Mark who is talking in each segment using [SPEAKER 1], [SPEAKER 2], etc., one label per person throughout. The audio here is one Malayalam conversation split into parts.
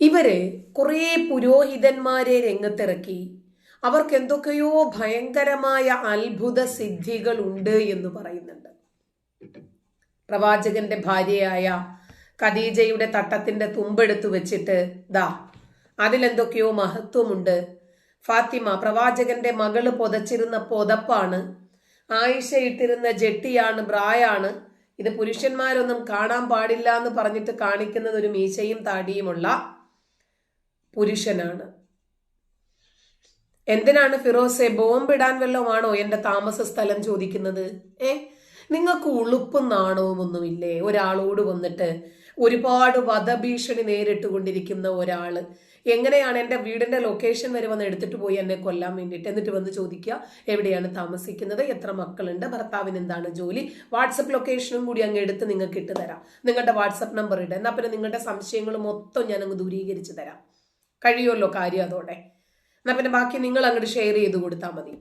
[SPEAKER 1] ഇവർ കുറേ പുരോഹിതന്മാരെ രംഗത്തിറക്കി. അവർക്ക് എന്തൊക്കെയോ ഭയങ്കരമായ അത്ഭുത സിദ്ധികൾ ഉണ്ട് എന്ന് പറയുന്നുണ്ട്. പ്രവാചകന്റെ ഭാര്യയായ ഖദീജയുടെ തട്ടത്തിന്റെ തുമ്പെടുത്തു വെച്ചിട്ട് ദാ അതിലെന്തൊക്കെയോ മഹത്വമുണ്ട്. ഫാത്തിമ പ്രവാചകന്റെ മകൾ പൊതച്ചിരുന്ന പൊതപ്പാണ്. ആയിഷ ഇട്ടിരുന്ന ജെട്ടിയാണ് ബ്രായാണ്. ഇത് പുരുഷന്മാരൊന്നും കാണാൻ പാടില്ല എന്ന് പറഞ്ഞിട്ട് കാണിക്കുന്നത് ഒരു മീശയും താടിയുമുള്ള പുരുഷനാണ്. എന്തിനാണ് ഫിറോസെ ബോംബിടാൻ വല്ലതുമാണോ എന്റെ താമസ സ്ഥലം ചോദിക്കുന്നത്? ഏ? നിങ്ങൾക്ക് ഉളുപ്പും നാണവും ഒന്നുമില്ലേ? ഒരാളോട് വന്നിട്ട് ഒരുപാട് വധഭീഷണി നേരിട്ട് കൊണ്ടിരിക്കുന്ന ഒരാൾ. എങ്ങനെയാണ് എന്റെ വീടിന്റെ ലൊക്കേഷൻ വരെ വന്ന് എടുത്തിട്ട് പോയി എന്നെ കൊല്ലാൻ വേണ്ടിയിട്ട്? എന്നിട്ട് വന്ന് ചോദിക്കുക എവിടെയാണ് താമസിക്കുന്നത്? എത്ര മക്കളുണ്ട്? ഭർത്താവിന് എന്താണ് ജോലി? വാട്സപ്പ് ലൊക്കേഷനും കൂടി അങ്ങ് എടുത്ത് നിങ്ങൾക്ക് ഇട്ട് തരാം. നിങ്ങളുടെ വാട്സപ്പ് നമ്പർ ഇട്ട് എന്നാൽ പിന്നെ നിങ്ങളുടെ സംശയങ്ങൾ മൊത്തം ഞാൻ അങ്ങ് ദൂരീകരിച്ച് തരാം. കഴിയുമല്ലോ കാര്യം അതോടെ. എന്നാൽ പിന്നെ ബാക്കി നിങ്ങൾ അങ്ങോട്ട് ഷെയർ ചെയ്ത് കൊടുത്താൽ മതി.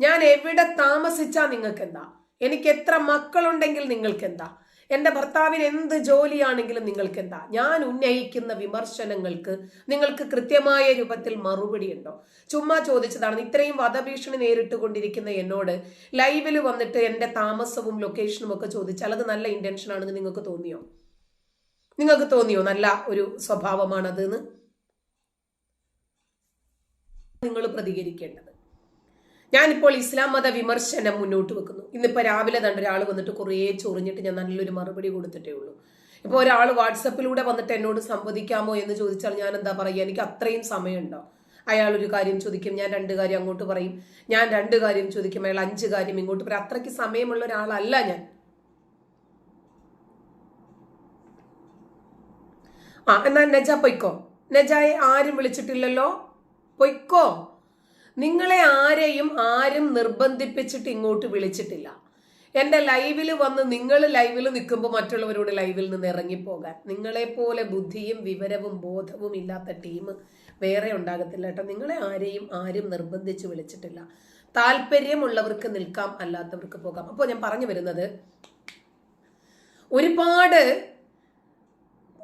[SPEAKER 1] ഞാൻ എവിടെ താമസിച്ചാൽ നിങ്ങൾക്ക് എന്താ എനിക്ക് എത്ര മക്കളുണ്ടെങ്കിൽ നിങ്ങൾക്ക് എന്താ എന്റെ ഭർത്താവിന് എന്ത് ജോലിയാണെങ്കിലും നിങ്ങൾക്ക് എന്താ ഞാൻ ഉന്നയിക്കുന്ന വിമർശനങ്ങൾക്ക് നിങ്ങൾക്ക് കൃത്യമായ രൂപത്തിൽ മറുപടി ഉണ്ടോ ചുമ്മാ ചോദിച്ചതാണ്. ഇത്രയും വധഭീഷണി നേരിട്ട് കൊണ്ടിരിക്കുന്ന എന്നോട് ലൈവിൽ വന്നിട്ട് എന്റെ താമസവും ലൊക്കേഷനും ഒക്കെ ചോദിച്ചാൽ അത് നല്ല ഇന്റൻഷൻ ആണെന്ന് നിങ്ങൾക്ക് തോന്നിയോ? നിങ്ങൾക്ക് തോന്നിയോ? നല്ല ഒരു സ്വഭാവമാണത് എന്ന് നിങ്ങൾ പ്രതികരിക്കേണ്ടത്. ഞാനിപ്പോൾ ഇസ്ലാം മത വിമർശനം മുന്നോട്ട് വെക്കുന്നു. ഇന്നിപ്പോൾ രാവിലെ തന്നെ ഒരാൾ വന്നിട്ട് കുറേ ചൊറിഞ്ഞിട്ട് ഞാൻ നല്ലൊരു മറുപടി കൊടുത്തിട്ടേ ഉള്ളൂ. ഇപ്പോൾ ഒരാൾ വാട്സപ്പിലൂടെ വന്നിട്ട് എന്നോട് സംവദിക്കാമോ എന്ന് ചോദിച്ചാൽ ഞാൻ എന്താ പറയുക എനിക്ക് അത്രയും സമയമുണ്ടോ? അയാൾ ഒരു കാര്യം ചോദിക്കും ഞാൻ രണ്ട് കാര്യം അങ്ങോട്ട് പറയും. ഞാൻ രണ്ട് കാര്യം ചോദിക്കും അയാൾ അഞ്ച് കാര്യം ഇങ്ങോട്ട് പറയും. അത്രയ്ക്ക് സമയമുള്ള ഒരാളല്ല ഞാൻ. ആ എന്നാൽ നജ പൊയ്ക്കോ. നജായെ ആരും വിളിച്ചിട്ടില്ലല്ലോ. പൊയ്ക്കോ. നിങ്ങളെ ആരെയും ആരും നിർബന്ധിപ്പിച്ചിട്ട് ഇങ്ങോട്ട് വിളിച്ചിട്ടില്ല. എന്റെ ലൈവിൽ വന്ന് നിങ്ങൾ ലൈവിൽ നിൽക്കുമ്പോൾ മറ്റുള്ളവരോട് ലൈവിൽ നിന്ന് ഇറങ്ങിപ്പോകാൻ. നിങ്ങളെപ്പോലെ ബുദ്ധിയും വിവരവും ബോധവും ഇല്ലാത്ത ടീം വേറെ ഉണ്ടാകത്തില്ല കേട്ടോ. നിങ്ങളെ ആരെയും ആരും നിർബന്ധിച്ച് വിളിച്ചിട്ടില്ല. താല്പര്യമുള്ളവർക്ക് നിൽക്കാം അല്ലാത്തവർക്ക് പോകാം. അപ്പോൾ ഞാൻ പറഞ്ഞു വരുന്നത് ഒരുപാട്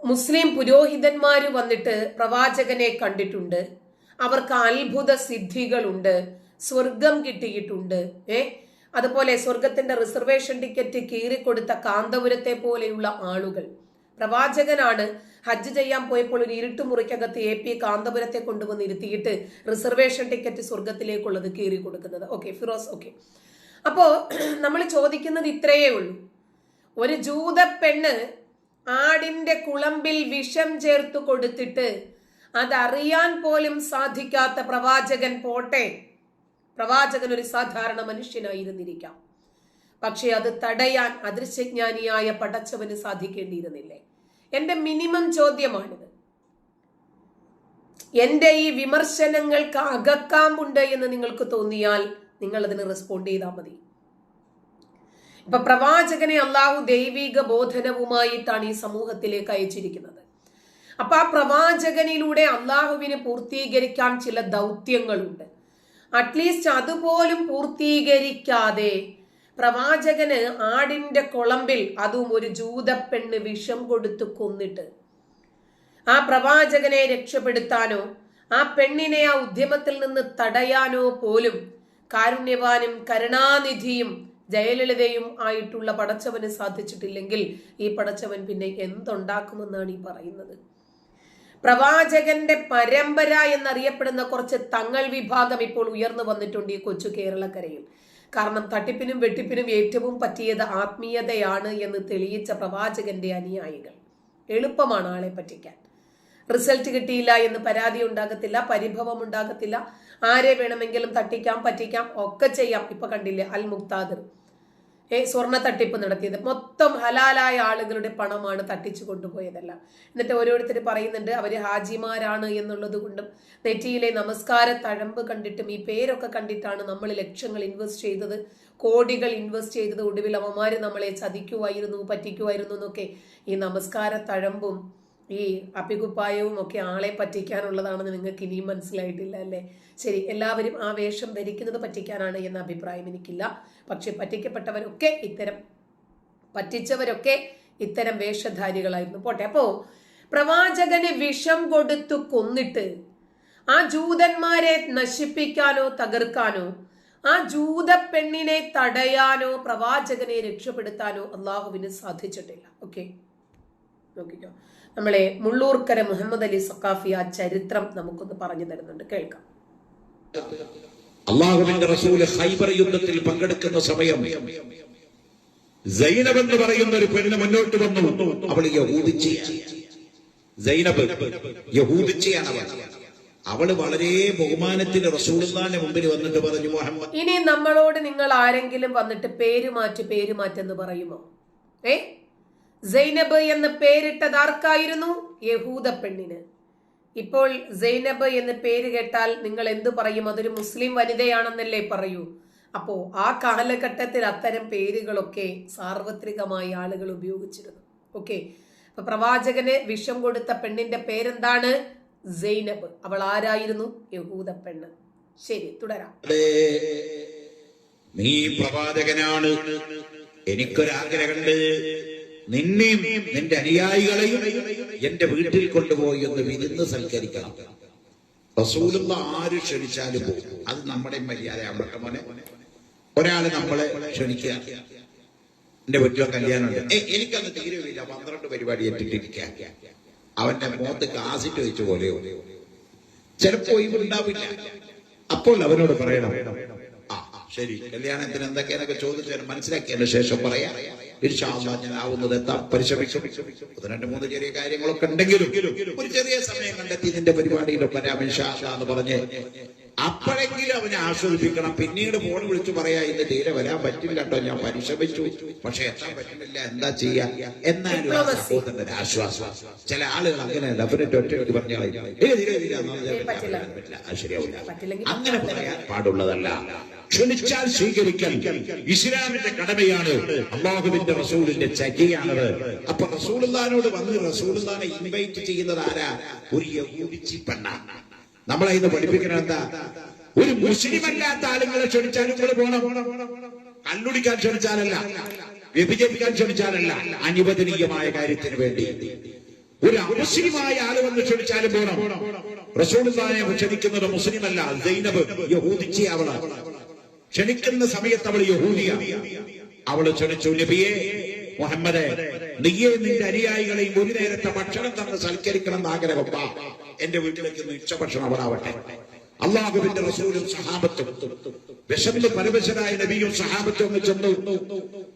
[SPEAKER 1] മുസ്ലിം പുരോഹിതന്മാർ വന്നിട്ട് പ്രവാചകനെ കണ്ടിട്ടുണ്ട്. അവർക്ക് അത്ഭുത സിദ്ധികളുണ്ട്. സ്വർഗം കിട്ടിയിട്ടുണ്ട്. ഏ? അതുപോലെ സ്വർഗത്തിന്റെ റിസർവേഷൻ ടിക്കറ്റ് കീറിക്കൊടുത്ത കാന്തപുരത്തെ പോലെയുള്ള ആളുകൾ. പ്രവാചകനാണ് ഹജ്ജ് ചെയ്യാൻ പോയപ്പോൾ ഒരു ഇരുട്ടുമുറിക്കകത്ത് എ പി കാന്തപുരത്തെ കൊണ്ടുവന്ന് ഇരുത്തിയിട്ട് റിസർവേഷൻ ടിക്കറ്റ് സ്വർഗത്തിലേക്കുള്ളത് കീറി കൊടുക്കുന്നത് ഓക്കെ ഫിറോസ് ഓക്കെ. അപ്പോ നമ്മൾ ചോദിക്കുന്നത് ഇത്രയേ ഉള്ളൂ. ഒരു ജൂത പെണ്ണ് ആടിന്റെ കുളമ്പിൽ വിഷം ചേർത്ത് കൊടുത്തിട്ട് അതറിയാൻ പോലും സാധിക്കാത്ത പ്രവാചകൻ പോട്ടെ. പ്രവാചകൻ ഒരു സാധാരണ മനുഷ്യനായിരുന്നിരിക്കാം. പക്ഷെ അത് തടയാൻ അദൃശ്യജ്ഞാനിയായ പടച്ചവന് സാധിക്കേണ്ടിയിരുന്നില്ലേ? എന്റെ മിനിമം ചോദ്യമാണിത്. എന്റെ ഈ വിമർശനങ്ങൾക്ക് അകക്കാമ്പുണ്ട് എന്ന് നിങ്ങൾക്ക് തോന്നിയാൽ നിങ്ങൾ അതിന് റെസ്പോണ്ട് ചെയ്താൽ മതി. ഇപ്പൊ പ്രവാചകനെ അള്ളാഹു ദൈവിക ബോധനവുമായിട്ടാണ് ഈ സമൂഹത്തിലേക്ക് അയച്ചിരിക്കുന്നത്. അപ്പൊ ആ പ്രവാചകനിലൂടെ അള്ളാഹുവിന് പൂർത്തീകരിക്കാൻ ചില ദൗത്യങ്ങളുണ്ട്. അറ്റ്ലീസ്റ്റ് അതുപോലും പൂർത്തീകരിക്കാതെ പ്രവാചകന് ആടിന്റെ കുളമ്പിൽ അതും ഒരു ജൂതപ്പെണ്ണ് വിഷം കൊടുത്തു കൊന്നിട്ട് ആ പ്രവാചകനെ രക്ഷപ്പെടുത്താനോ ആ പെണ്ണിനെ ആ ഉദ്യമത്തിൽ നിന്ന് തടയാനോ പോലും കാരുണ്യവാനും കരുണാനിധിയും ജയലളിതയും ആയിട്ടുള്ള പടച്ചവന് സാധിച്ചിട്ടില്ലെങ്കിൽ ഈ പടച്ചവൻ പിന്നെ എന്തുണ്ടാക്കുമെന്നാണ് ഈ പറയുന്നത്. പ്രവാചകന്റെ പരമ്പര എന്നറിയപ്പെടുന്ന കുറച്ച് തങ്ങൾ വിഭാഗം ഇപ്പോൾ ഉയർന്നു വന്നിട്ടുണ്ട് ഈ കൊച്ചു കേരളക്കരയിൽ. കാരണം തട്ടിപ്പിനും വെട്ടിപ്പിനും ഏറ്റവും പറ്റിയത് ആത്മീയതയാണ് എന്ന് തെളിയിച്ച പ്രവാചകന്റെ അനുയായികൾ. എളുപ്പമാണ് ആളെ പറ്റിക്കാൻ. റിസൾട്ട് കിട്ടിയില്ല എന്ന് പരാതി ഉണ്ടാകത്തില്ല പരിഭവം ഉണ്ടാകത്തില്ല. ആരെ വേണമെങ്കിലും തട്ടിക്കാം പറ്റിക്കാം ഒക്കെ ചെയ്യാം. ഇപ്പൊ കണ്ടില്ലേ അൽ മുക്താദിർ സ്വർണ തട്ടിപ്പ് നടത്തിയത്. മൊത്തം ഹലാലായ ആളുകളുടെ പണമാണ് തട്ടിച്ചു കൊണ്ടുപോയതല്ല. എന്നിട്ട് ഓരോരുത്തർ പറയുന്നുണ്ട് അവർ ഹാജിമാരാണ് എന്നുള്ളത് കൊണ്ടും നെറ്റിയിലെ നമസ്കാര തഴമ്പ് കണ്ടിട്ടും ഈ പേരൊക്കെ കണ്ടിട്ടാണ് നമ്മൾ ലക്ഷങ്ങൾ ഇൻവെസ്റ്റ് ചെയ്തത് കോടികൾ ഇൻവെസ്റ്റ് ചെയ്തത്. ഒടുവിൽ അവന്മാർ നമ്മളെ ചതിക്കുമായിരുന്നു പറ്റിക്കുമായിരുന്നു എന്നൊക്കെ ഈ നമസ്കാര തഴമ്പും ഈ അപ്പികുപ്പായവും ഒക്കെ ആളെ പറ്റിക്കാനുള്ളതാണെന്ന് നിങ്ങൾക്ക് ഇനിയും മനസ്സിലായിട്ടില്ല അല്ലേ? ശരി എല്ലാവരും ആ വേഷം ധരിക്കുന്നത് പറ്റിക്കാനാണ് എന്ന അഭിപ്രായം എനിക്കില്ല. പക്ഷെ പറ്റിക്കപ്പെട്ടവരൊക്കെ ഇത്തരം പറ്റിച്ചവരൊക്കെ ഇത്തരം വേഷധാരികളായിരുന്നു. പോട്ടെ അപ്പോ പ്രവാചകന് വിഷം കൊടുത്തു കൊന്നിട്ട് ആ ജൂതന്മാരെ നശിപ്പിക്കാനോ തകർക്കാനോ ആ ജൂത പെണ്ണിനെ തടയാനോ പ്രവാചകനെ രക്ഷപ്പെടുത്താനോ അള്ളാഹുവിന് സാധിച്ചിട്ടില്ല. ഓക്കെ? നോക്കിക്കോ. നമ്മളെ മുള്ളൂർക്കര മുഹമ്മദ് അലി സക്കാഫി ആ ചരിത്രം നമുക്കൊന്ന് പറഞ്ഞു തരുന്നുണ്ട്. കേൾക്കാം.
[SPEAKER 2] അള്ളാഹുവിന്റെ റസൂൽ ഹൈബർ യുദ്ധത്തിൽ പങ്കെടുക്കുന്ന സമയം സൈനബ് എന്ന് പറയുന്ന ഒരു പെണ്ണ് മുന്നോട്ട് വന്നു. അവൾ യഹൂദിച്ചയാണ് സൈനബ് യഹൂദിച്ചയാണ് അവൾ. അവൾ വളരെ ബഹുമാനത്തിന് റസൂലിന്റെ മുമ്പിൽ വന്നിട്ട് പറഞ്ഞു മുഹമ്മദ്.
[SPEAKER 1] ഇനി നമ്മളോട് നിങ്ങൾ ആരെങ്കിലും വന്നിട്ട് പേര് മാറ്റി പേര് മാറ്റെന്ന് പറയുമോ? ഏ? സൈനബ് എന്ന് പേരിട്ടത് ആർക്കായിരുന്നു? യഹൂദ പെണ്ണിന്. ഇപ്പോൾ സൈനബ് എന്ന് പേര് കേട്ടാൽ നിങ്ങൾ എന്തു പറയും? അതൊരു മുസ്ലിം വനിതയാണെന്നല്ലേ പറയൂ. അപ്പോ ആ കാലഘട്ടത്തിൽ അത്തരം പേരുകളൊക്കെ സാർവത്രികമായി ആളുകൾ ഉപയോഗിച്ചിരുന്നു. ഓക്കെ. അപ്പൊ പ്രവാചകന് വിഷം കൊടുത്ത പെണ്ണിന്റെ പേരെന്താണ്? സൈനബ്. അവൾ ആരായിരുന്നു? യഹൂദ പെണ്ണ്. ശരി തുടരാം.
[SPEAKER 2] നീ പ്രവാചകനാണ്. എനിക്കൊരാഗ്രഹമുണ്ട്. നിന്നെയും നിന്റെ അനുയായികളെയും എന്റെ വീട്ടിൽ കൊണ്ടുപോയി എന്ന് വിരുന്ന് സൽക്കരിക്കണം. റസൂലുള്ള ആര് ക്ഷണിച്ചാലും പോകും അത് നമ്മുടെ മര്യാദ അവിടെ മോനെ. ഒരാൾ നമ്മളെ ക്ഷണിക്കുക. എന്റെ വീട്ടിലെ കല്യാണമുണ്ട്. എനിക്കന്ന് തീരുമില്ല പന്ത്രണ്ട് പരിപാടി ഏറ്റിട്ടിരിക്കുക അവന്റെ മുഖത്ത് കാസിറ്റ് വെച്ച പോലെ ചിലപ്പോ ഇവരുണ്ടാവില്ല അപ്പോൾ അവനോട് പറയണം. ആ ശരി. കല്യാണത്തിന് എന്തൊക്കെയാണൊക്കെ ചോദിച്ചാൽ മനസ്സിലാക്കിയതിന് ശേഷം പറയാം. എത്താൻ പരിശ്രമിക്കും. ഒന്ന് രണ്ട് മൂന്ന് ചെറിയ കാര്യങ്ങളൊക്കെ ഉണ്ടെങ്കിലും ഒരു ചെറിയ സമയം കണ്ടെത്തി ഇതിന്റെ പരിപാടിയിൽ വരാം എന്ന് പറഞ്ഞ് അപ്പോഴെങ്കിലും അവനെ ആസ്വദിപ്പിക്കണം. പിന്നീട് ഫോൺ വിളിച്ചു പറയാ ഇന്ന് തീരെ വരാൻ പറ്റില്ല കേട്ടോ ഞാൻ പരിശ്രമിച്ചു. പക്ഷെ എത്താൻ പറ്റുന്നില്ല. എന്താ ചെയ്യാ? എന്നാലും സഹോദരന്റെ ആശ്വാസം. ചില ആളുകൾ അങ്ങനെ ഒറ്റ
[SPEAKER 1] പറ്റില്ല.
[SPEAKER 2] ശരിയാവില്ല. അങ്ങനെ പറയാൻ പാടുള്ളതല്ല. ക്ഷണിച്ചാൽ സ്വീകരിക്കൽ ഇസ്ലാമിന്റെ കടമയാണ് അള്ളാഹുവിന്റെ റസൂലിന്റെ ചര്യയാണത്. അപ്പൊ റസൂലുള്ളാനോട് വന്ന് റസൂലുള്ളാനെ ഇൻവൈറ്റ് ചെയ്യുന്നത് ആരാ? ഒരു യഹൂദിച്ചി പെണ്ണ നമ്മളെ ഇന്ന് പഠിപ്പിക്കണം എന്താ? ഒരു മുസ്ലിം അല്ലാത്ത ആളുകളെ ക്ഷണിച്ചാൽ കൂടെ പോണം. കല്ലുടിക്കാൻ ക്ഷണിച്ചാലല്ല വ്യഭിചരിക്കാൻ ക്ഷണിച്ചാലല്ല അനുവദനീയമായ കാര്യത്തിന് വേണ്ടി. ഒരു അമുസ്ലിമായ ആൾ വന്ന് ക്ഷണിച്ചാലും പോണം. റസൂൾ ക്ഷണിക്കുന്നത് മുസ്ലിമല്ല സൈനബ് യഹൂദിച്ചി അവളാണ് ക്ഷണിക്കുന്ന സമയത്ത് അവൾ യഹൂദിയ. അവൾ ക്ഷണിച്ചു നബിയെ മുഹമ്മദെ നീയെ നിന്റെ അനുയായികളെയും ഒരു നേരത്തെ ഭക്ഷണം തന്ന് സൽക്കരിക്കണം എന്ന് ആഗ്രഹപ്പ. എന്റെ വീട്ടിലേക്ക് ഉച്ചഭക്ഷണം അവളാവട്ടെ അള്ളാഹുവിന്റെ റസൂലും സഹാബത്തും വിശന്ന് പരവശനായ നബിയും സഹാബത്തും ഒന്ന് ചെന്നു.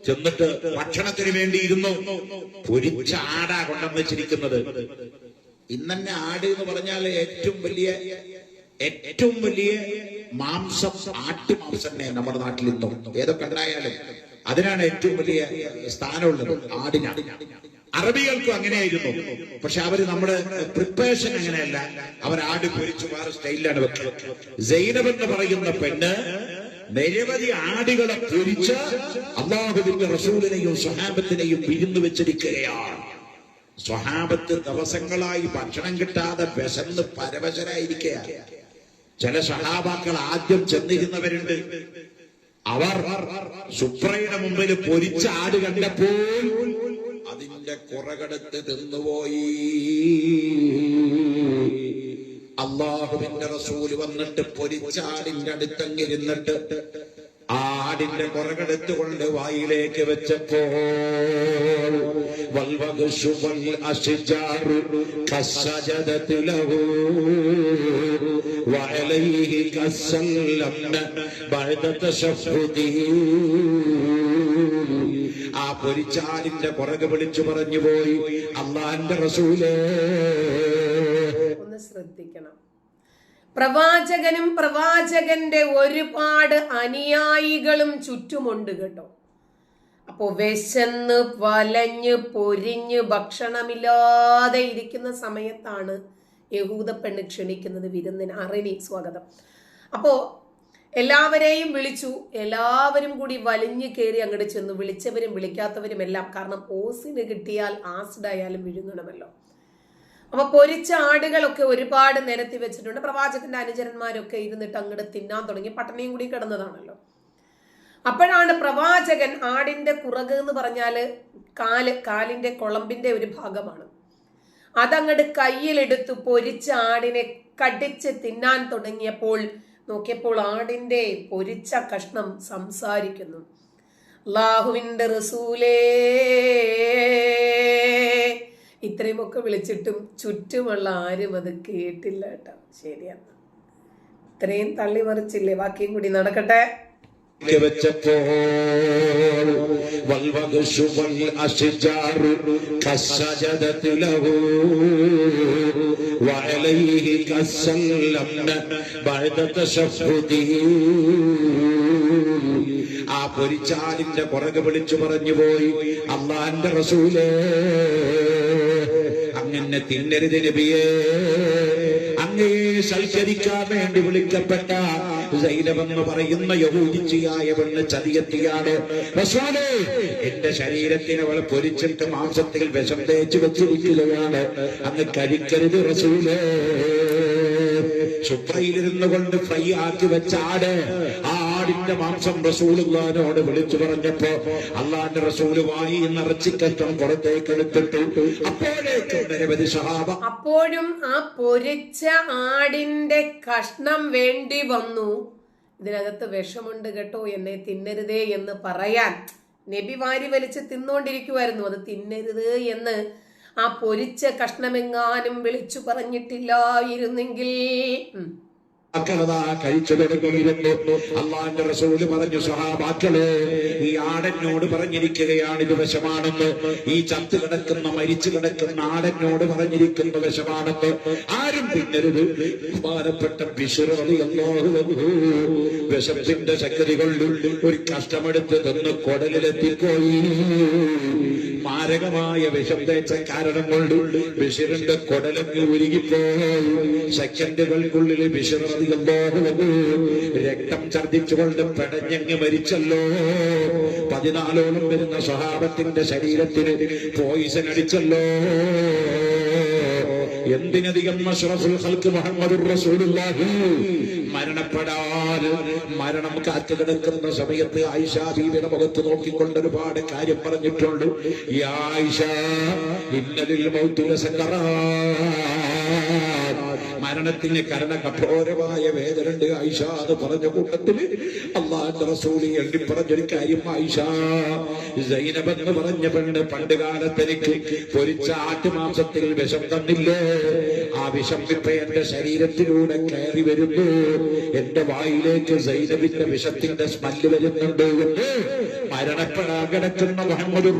[SPEAKER 2] ചെന്നിട്ട് ഭക്ഷണത്തിന് വേണ്ടി ഇരുന്നു. പൊരിച്ച ആടാ കൊണ്ടെന്ന് വെച്ചിരിക്കുന്നത്. ഇന്നെ ആട് എന്ന് പറഞ്ഞാൽ ഏറ്റവും വലിയ ഏറ്റവും വലിയ മാംസം ആട്ടുമാംസം തന്നെ നമ്മുടെ നാട്ടിൽ ഇന്നും. ഏതൊക്കെ ഉണ്ടായാലും അതിനാണ് ഏറ്റവും വലിയ സ്ഥാനമുള്ളത് ആടിനാണ് അറബികൾക്കും അങ്ങനെയായിരുന്നു. പക്ഷെ അവർ നമ്മുടെ പ്രിപ്പറേഷൻ അങ്ങനെയല്ല. അവർ ആട് പൊരിച്ചു വേറെ സ്റ്റൈലിലാണ് വെക്കുന്നത്. സൈനബ് എന്ന് പറയുന്ന പെണ്ണ് നിരവധി ആടുകളെ പൊരിച്ച് അള്ളാഹുവിന്റെ റസൂലിനെയും സ്വഹാബത്തിനെയും വിരുന്നു വെച്ചിരിക്കുകയാണ്. സ്വഹാബത്ത് ദിവസങ്ങളായി ഭക്ഷണം കിട്ടാതെ വിശന്ന് പരവശരായിരിക്കുകയാണ്. ചില സഹാബാക്കൾ ആദ്യം ചെന്നിരുന്നവരുണ്ട്. അവർ സുപ്രയുടെ മുമ്പിൽ പൊരിച്ച ആട് കണ്ടപ്പോൾ അതിന്റെ കുറകെടുത്ത് തിന്നുപോയി. അള്ളാഹുവിന്റെ റസൂൽ വന്നിട്ട് പൊരിച്ച ആടിന്റെ അടുത്തങ്ങിരുന്നിട്ട് ആടിന്റെ പുറകെടുത്തുകൊണ്ട് വായിലേക്ക് വെച്ചപ്പോൾ ലഹു വഅലൈഹി بعد تشهده ആ പൊരിച്ചാടിന്റെ പുറകെ വിളിച്ചു പറഞ്ഞു പോയി അള്ളാന്റെ റസൂലേ.
[SPEAKER 1] ഒന്ന് ശ്രദ്ധിക്കണം. പ്രവാചകനും പ്രവാചകന്റെ ഒരുപാട് അനുയായികളും ചുറ്റുമുണ്ട് കേട്ടോ. അപ്പോ വിശന്ന് വലഞ്ഞ് പൊരിഞ്ഞ് ഭക്ഷണമില്ലാതെ ഇരിക്കുന്ന സമയത്താണ് യഹൂദ പെണ്ണ് ക്ഷണിക്കുന്നത് വിരുന്നിന് അറിനി സ്വാഗതം. അപ്പോ എല്ലാവരെയും വിളിച്ചു. എല്ലാവരും കൂടി വലിഞ്ഞു കയറി അങ്ങോട്ട് ചെന്നു. വിളിച്ചവരും വിളിക്കാത്തവരും എല്ലാം. കാരണം ഓസിന് കിട്ടിയാൽ ആസിഡായാലും വിഴുങ്ങണമല്ലോ. അപ്പൊ പൊരിച്ച ആടുകളൊക്കെ ഒരുപാട് നിരത്തി വെച്ചിട്ടുണ്ട്. പ്രവാചകന്റെ അനുചരന്മാരൊക്കെ ഇരുന്നിട്ട് അങ്ങോട്ട് തിന്നാൻ തുടങ്ങി. പട്ടണിയും കൂടി കിടന്നതാണല്ലോ. അപ്പോഴാണ് പ്രവാചകൻ ആടിന്റെ കുറക് എന്ന് പറഞ്ഞാൽ കാൽ കാലിന്റെ കുളമ്പിന്റെ ഒരു ഭാഗമാണ്. അതങ്ങട് കയ്യിലെടുത്ത് പൊരിച്ച ആടിനെ കടിച്ച് തിന്നാൻ തുടങ്ങിയപ്പോൾ നോക്കിയപ്പോൾ ആടിന്റെ പൊരിച്ച കഷ്ണം സംസാരിക്കുന്നു. അള്ളാഹുവിന്റെ റസൂലേ ഇത്രയുമൊക്കെ വിളിച്ചിട്ടും ചുറ്റുമുള്ള ആരും അത് കേട്ടില്ല കേട്ടോ ശരിയാണ് ഇത്രയും തള്ളി മറിച്ചില്ലേ? ബാക്കിയും കൂടി നടക്കട്ടെ.
[SPEAKER 2] വെച്ചപ്പോൾ തശഫുദി ആ പൊരിച്ചാലിന്റെ പുറകെ വിളിച്ചു പറഞ്ഞു പോയി അള്ളാന്റെ റസൂലേ അങ്ങനെ തിന്നരുത് നബിയേ. അങ്ങേ സൽക്കരിക്കാൻ വേണ്ടി വിളിക്കപ്പെട്ട സൈലമെന്ന് പറയുന്ന യഹൂദിച്ചിയായ പെണ്ണ് ചതിയെത്തിയാണ്. എന്റെ ശരീരത്തിന് അവൾ പൊരിച്ചിട്ട് മാംസത്തിൽ വിഷം തേച്ച് വെച്ചിരിക്കുകയാണ്. അന്ന് കഴിക്കരുത് റസൂലേ. സുപ്രയിലിരുന്നു കൊണ്ട് ഫ്രൈ ആക്കി വെച്ച ആട് ആ ആടിന്റെ മാംസം റസൂലുള്ളാനോട് വിളിച്ചു പറഞ്ഞപ്പോ അള്ളാന്റെ റസൂൽ വായി എന്ന പുറത്തേക്ക് എടുത്തിട്ടു അപ്പോഴേക്കും നിരവധി സഹാബ
[SPEAKER 1] അപ്പോഴും ആ പൊരിച്ച ആടിന്റെ കഷ്ണം വേണ്ടി വന്നു. ഇതിനകത്ത് വിഷമുണ്ട് കേട്ടോ എന്നെ തിന്നരുതേ എന്ന് പറയാൻ. നബി വാരി വലിച്ച് തിന്നുകൊണ്ടിരിക്കുമായിരുന്നു അത് തിന്നരുത് എന്ന്. ആ പൊരിച്ച കഷ്ണമെങ്ങാനും വിളിച്ചു പറഞ്ഞിട്ടില്ലായിരുന്നെങ്കിൽ.
[SPEAKER 2] മക്കളതാ അള്ളാന്റെ റസൂൽ പറഞ്ഞു സഹാബാക്കളെ ഈ ആടനോട് പറഞ്ഞിരിക്കുകയാണ് ഇത് വിഷമാണെന്ന്. ഈ ചത്ത് കിടക്കുന്ന മരിച്ചു കിടക്കുന്ന ആടനോട് പറഞ്ഞിരിക്കുന്ന വിഷമാണെന്ന്. ആരും പിന്നരുത്. ബഹുമാനപ്പെട്ട ബിഷുറതി വിഷത്തിന്റെ ശക്തി കൊണ്ട് ഒരു കഷ്ടമെടുത്ത് തന്ന് കൊടലിലെത്തിപ്പോയി. മാരകമായ വിഷം തേച്ച കാരണം കൊണ്ട് ബഷീറിന്റെ കൊടലങ്ങൾ ഉരുകിപ്പോയി സെക്കൻഡുകൾക്കുള്ളിൽ ബിഷിർ അൻഹു രക്തം ഛർദിച്ചുകൊണ്ട് പെടഞ്ഞങ്ങ് മരിച്ചല്ലോ. പതിനാലോളം വരുന്ന സ്വഭാവത്തിന്റെ ശരീരത്തിന് പോയിസൺ അടിച്ചല്ലോ. എന്തിനധികം റസൂലുള്ളാഹി? മരണപ്പെടാൻ മരണം കാത്തു കിടക്കുന്ന സമയത്ത് ആയിഷാ ബീവിയുടെ മുഖത്ത് നോക്കിക്കൊണ്ട് ഒരുപാട് കാര്യം പറഞ്ഞിട്ടുണ്ട്. ഈ ആയിഷ ഇന്നലിൽ മൗത്തുല മരണത്തിന് കരണ കഠോരമായ വേദനുണ്ട് ആയിഷ എന്ന് പറഞ്ഞ കൂട്ടത്തിൽ അള്ളാന്റെ റസൂലി എണ്ണി പറഞ്ഞൊരു കാര്യം ആയിഷ സൈനബ് എന്ന് പറഞ്ഞ പെണ്ണ് പണ്ട് കാലത്തെനിക്ക് പൊരിച്ച ആട്ടുമാംസത്തിൽ വിഷം തന്നില്ലേ ആ വിഷം ഇപ്പൊ എന്റെ ശരീരത്തിലൂടെ കയറി വരുന്നു. എന്റെ വായിലേക്ക് സൈനബിന്റെ വിഷത്തിന്റെ സ്മെല്ല് വരുന്നുണ്ട് എന്ന്. മരണപ്പെടാൻ കിടക്കുന്ന മുഹമ്മദ്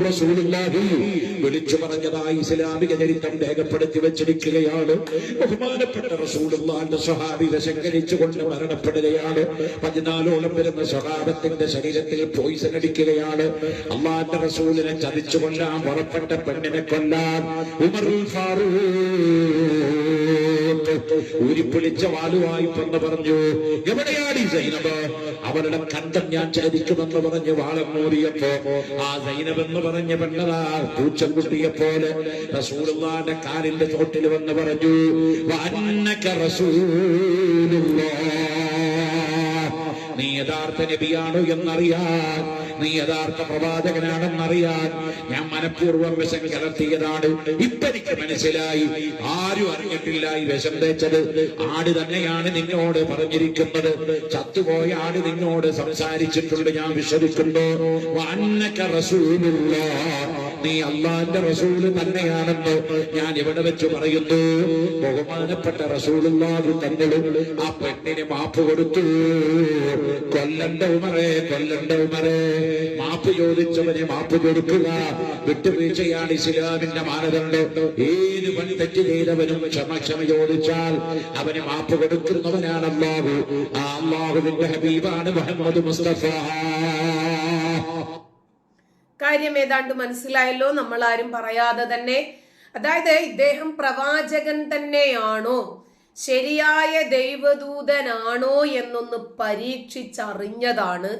[SPEAKER 2] വിളിച്ചു പറഞ്ഞതായി ഇസ്ലാമിക ചരിത്രം രേഖപ്പെടുത്തി വെച്ചിരിക്കുകയാണ്. ബഹുമാനപ്പെട്ട റസൂലുള്ളാന്റെ സഹാബി വിശങ്കരിച്ചുകൊണ്ട് മരണപ്പെടുകയാണ്. പതിനാലോളം വരുന്ന സഹാബത്തിന്റെ ശരീരത്തിൽ പോയിസൺ അടിക്കുകയാണ്. അള്ളാന്റെ റസൂലിനെ ചതിച്ചു കൊല്ലാൻ പുറപ്പെട്ട പെണ്ണിനെ കൊല്ലാൻ ഉമർ ഫാറൂഖ്. ഊരിപ്പിടിച്ച വാലുവായി എന്ന് പറഞ്ഞു എവിടെയാണ് ഈ സൈനബ്? അവരുടെ കണ്ടം ഞാൻ ചരിക്കുമെന്ന് പറഞ്ഞ് വാളം മൂറിയപ്പോ ആ സൈനബ് എന്ന് പറഞ്ഞ പെണ്ണതാ പൂച്ചൻകുട്ടിയെ പോലെ റസൂലുള്ളാന്റെ കാലിന്റെ ചോട്ടിൽ വന്ന് പറഞ്ഞു വഅന്നക റസൂലുള്ളാഹ് നീ യഥാർത്ഥ നബിയാണോ എന്നറിയാൻ നീ യഥാർത്ഥ പ്രവാചകനാണെന്നറിയാൻ ഞാൻ മനഃപൂർവം വിഷം കലർത്തിയതാണ് ഇപ്പനിക്ക് മനസ്സിലായി. ആരും അറിഞ്ഞിട്ടില്ല ഈ വിഷം തേച്ചത്. ആട് തന്നെയാണ് നിന്നോട് പറഞ്ഞിരിക്കുന്നത്. ചത്തുപോയ ആട് നിന്നോട് സംസാരിച്ചിട്ടുണ്ട് ഞാൻ വിശ്വസിക്കുന്നു. വന്നക റസൂലുള്ള. നീ അള്ളാന്റെ റസൂൽ തന്നെയാണെന്ന് ഞാൻ ഇവിടെ വെച്ച് പറയുന്നു. ബഹുമാനപ്പെട്ട റസൂലുള്ളാഹു തങ്ങളും ആ പെണ്ണിന് മാപ്പ് കൊടുത്തു. കൊല്ലണ്ട ഉമറേ കൊല്ലണ്ട ഉമറേ. മാപ്പ് ചോദിച്ചവനെ മാപ്പ് കൊടുക്കുക. വിട്ടുവീഴ്ചയാണ് ഇസ്ലാമിന്റെ മാനദണ്ഡം. ഏത് പണി തെറ്റ് ചെയ്തവനും ക്ഷമ ക്ഷമ ചോദിച്ചാൽ അവന് മാപ്പ് കൊടുക്കുന്നവനാണ് അള്ളാഹു ആ അള്ളാഹുവിന്റെ ഹബീബാണ് മുഹമ്മദ് മുസ്തഫ.
[SPEAKER 1] കാര്യം ഏതാണ്ട് മനസ്സിലായല്ലോ? നമ്മൾ ആരും പറയാതെ തന്നെ. അതായത് ഇദ്ദേഹം പ്രവാചകൻ തന്നെയാണോ? ശരിയായ ദൈവദൂതനാണോ എന്നൊന്ന് പരീക്ഷിച്ചറിഞ്ഞതാണ്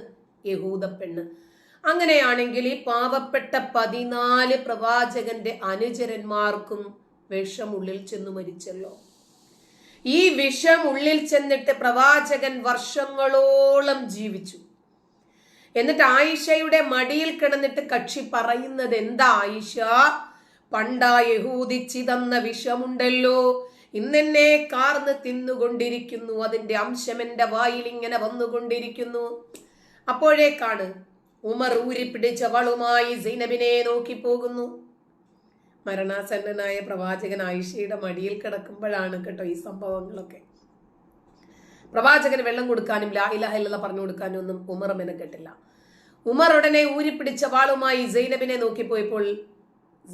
[SPEAKER 1] യഹൂദ പെണ്ണ്. അങ്ങനെയാണെങ്കിൽ ഈ പാവപ്പെട്ട പതിനാല് പ്രവാചകന്റെ അനുചരന്മാർക്കും വിഷമുള്ളിൽ ചെന്നു മരിച്ചല്ലോ. ഈ വിഷം ഉള്ളിൽ ചെന്നിട്ട് പ്രവാചകൻ വർഷങ്ങളോളം ജീവിച്ചു. എന്നിട്ട് ആയിഷയുടെ മടിയിൽ കിടന്നിട്ട് കക്ഷി പറയുന്നത് എന്താ ആയിഷ? പണ്ടാ യഹൂദിച്ചി തന്ന വിഷമുണ്ടല്ലോ. ഇന്നെന്നെ കാർന്ന് തിന്നുകൊണ്ടിരിക്കുന്നു. അതിന്റെ അംശം എന്റെ വായിൽ ഇങ്ങനെ വന്നുകൊണ്ടിരിക്കുന്നു. അപ്പോഴേക്കാണ് ഉമർ ഊരിപ്പിടിച്ച വളുമായി സൈനബിനെ നോക്കി പോകുന്നു. മരണാസന്നനായ പ്രവാചകൻ ആയിഷയുടെ മടിയിൽ കിടക്കുമ്പോഴാണ് കേട്ടോ ഈ സംഭവങ്ങളൊക്കെ. പ്രവാചകന് വെള്ളം കൊടുക്കാനും ലാ പറഞ്ഞു കൊടുക്കാനും ഒന്നും ഉമർ മെനക്കെട്ടില്ല ഉമർ ഉടനെ ഊരിപ്പിടിച്ച വാളുമായി സൈനബിനെ നോക്കിപ്പോയപ്പോൾ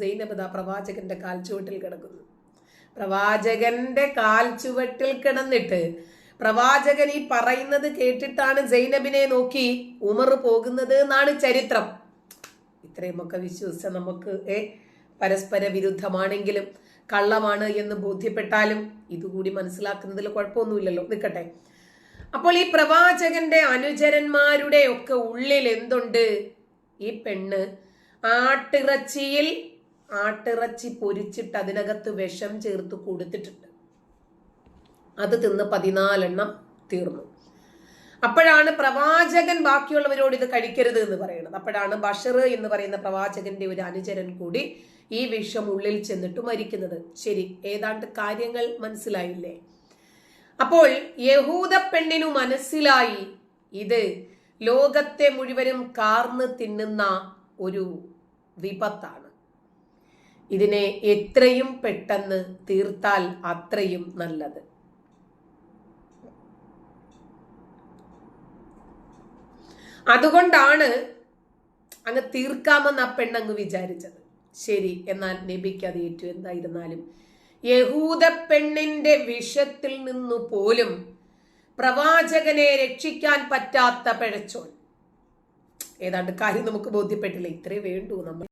[SPEAKER 1] സൈനബ് ദാ പ്രവാചകന്റെ കാൽ ചുവട്ടിൽ കിടക്കുന്നു. പ്രവാചകന്റെ കാൽ ചുവട്ടിൽ കിടന്നിട്ട് പ്രവാചകൻ ഈ പറയുന്നത് കേട്ടിട്ടാണ് ജൈനബിനെ നോക്കി ഉമർ പോകുന്നത് എന്നാണ് ചരിത്രം. ഇത്രയുമൊക്കെ വിശ്വസിച്ച നമുക്ക് ഏ പരസ്പര വിരുദ്ധമാണെങ്കിലും കള്ളമാണ് എന്ന് ബോധ്യപ്പെട്ടാലും ഇതുകൂടി മനസ്സിലാക്കുന്നതിൽ കുഴപ്പമൊന്നുമില്ലല്ലോ. നിൽക്കട്ടെ. അപ്പോൾ ഈ പ്രവാചകന്റെ അനുചരന്മാരുടെ ഒക്കെ ഉള്ളിൽ എന്തുണ്ട്? ഈ പെണ്ണ് ആട്ടിറച്ചിയിൽ ആട്ടിറച്ചി പൊരിച്ചിട്ട് അതിനകത്ത് വിഷം ചേർത്ത് കൊടുത്തിട്ടുണ്ട്. അത് തിന്ന് പതിനാലെണ്ണം തീർന്നു. അപ്പോഴാണ് പ്രവാചകൻ ബാക്കിയുള്ളവരോട് ഇത് കഴിക്കരുത് എന്ന് പറയുന്നത്. അപ്പോഴാണ് ബഷർ എന്ന് പറയുന്ന പ്രവാചകന്റെ ഒരു അനുചരൻ കൂടി ഈ വിഷം ഉള്ളിൽ ചെന്നിട്ട് മരിക്കുന്നത്. ശരി ഏതാണ്ട് കാര്യങ്ങൾ മനസ്സിലായില്ലേ? അപ്പോൾ യഹൂദ പെണ്ണിനു മനസ്സിലായി ഇത് ലോകത്തെ മുഴുവനും കാർന്ന് തിന്നുന്ന ഒരു വിപത്താണ്. ഇതിനെ എത്രയും പെട്ടെന്ന് തീർത്താൽ അത്രയും നല്ലത്. അതുകൊണ്ടാണ് അങ്ങ് തീർക്കാമെന്ന് ആ പെണ്ണങ്ങ് വിചാരിച്ചത്. ശരി എന്നാൽ നബിക്ക് അത് ഏറ്റു എന്തായിരുന്നാലും. യഹൂദ പെണ്ണിന്റെ വിഷത്തിൽ നിന്നു പോലും പ്രവാചകനെ രക്ഷിക്കാൻ പറ്റാത്ത പിഴച്ചോൻ. ഏതാണ്ട് കാര്യം നമുക്ക് ബോധ്യപ്പെട്ടില്ല? ഇത്രേ വേണ്ടു നമ്മൾ.